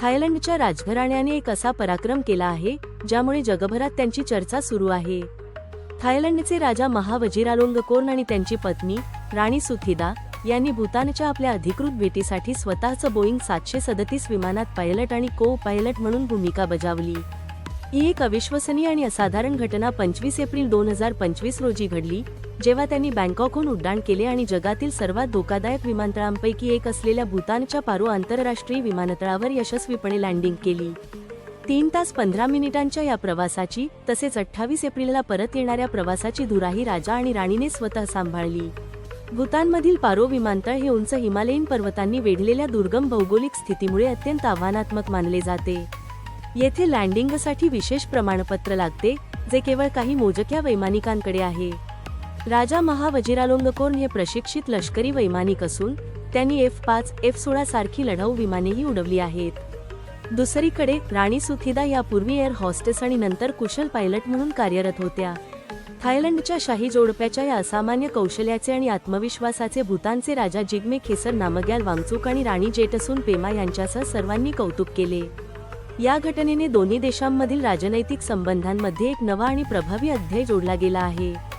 थायलंडच्या राजघराण्याने एक असा पराक्रम केला आहे ज्यामुळे जगभरात त्यांची चर्चा सुरू आहे. थायलंडचे राजा महावजिरालोंगकोर्न आणि त्यांची पत्नी राणी सुथिदा यांनी भूतानच्या आपल्या अधिकृत भेटीसाठी स्वतःचं बोईंग सातशे सदतीस विमानात पायलट आणि को पायलट म्हणून भूमिका बजावली. ही एक अविश्वसनीय आणि असाधारण घटना पंचवीस एप्रिल दोन हजार पंचवीस रोजी घडली जेव्हा त्यांनी बँकॉकहून उड्डाण केले आणि जगातील सर्वात धोकादायक विमानतळांपैकी एक असलेल्या भूतानच्या पारो आंतरराष्ट्रीय विमानतळावर यशस्वीपणे लँडिंग केली. तीन तास पंधरा मिनिटांच्या या प्रवासाची तसेच अठ्ठावीस एप्रिलला परत येणाऱ्या प्रवासाची धुराही राजा आणि राणीने स्वतः सांभाळली. भूतानमधील पारो विमानतळ हे उंच हिमालयीन पर्वतांनी वेढलेल्या दुर्गम भौगोलिक स्थितीमुळे अत्यंत आव्हानात्मक मानले जाते. येथे लँडिंगसाठी विशेष प्रमाणपत्र लागते जे केवळ काही मोजक्या वैमानिकांकडे आहे. राजा महावजिरालोंगकोर्न हे प्रशिक्षित लष्करी वैमानिक असून त्यांनी एफ पाच एफ सोळा सारखी लढाऊ विमानेही उडवली आहेत. दुसरीकडे राणी सुथिदा यापूर्वी एअर हॉस्टेस आणि नंतर कुशल पायलट म्हणून कार्यरत होत्या. थायलंडच्या शाही जोडप्याच्या या असामान्य कौशल्याचे आणि आत्मविश्वासाचे भूतानचे राजा जिग्मे खेसर नामग्याल वांगचूक आणि राणी जेटसून पेमा यांच्यासह सर्वांनी कौतुक केले. या घटनेने दोन्ही देशांमधील राजनैतिक संबंधांमध्ये एक नवा आणि प्रभावी अध्याय जोडला गेला आहे.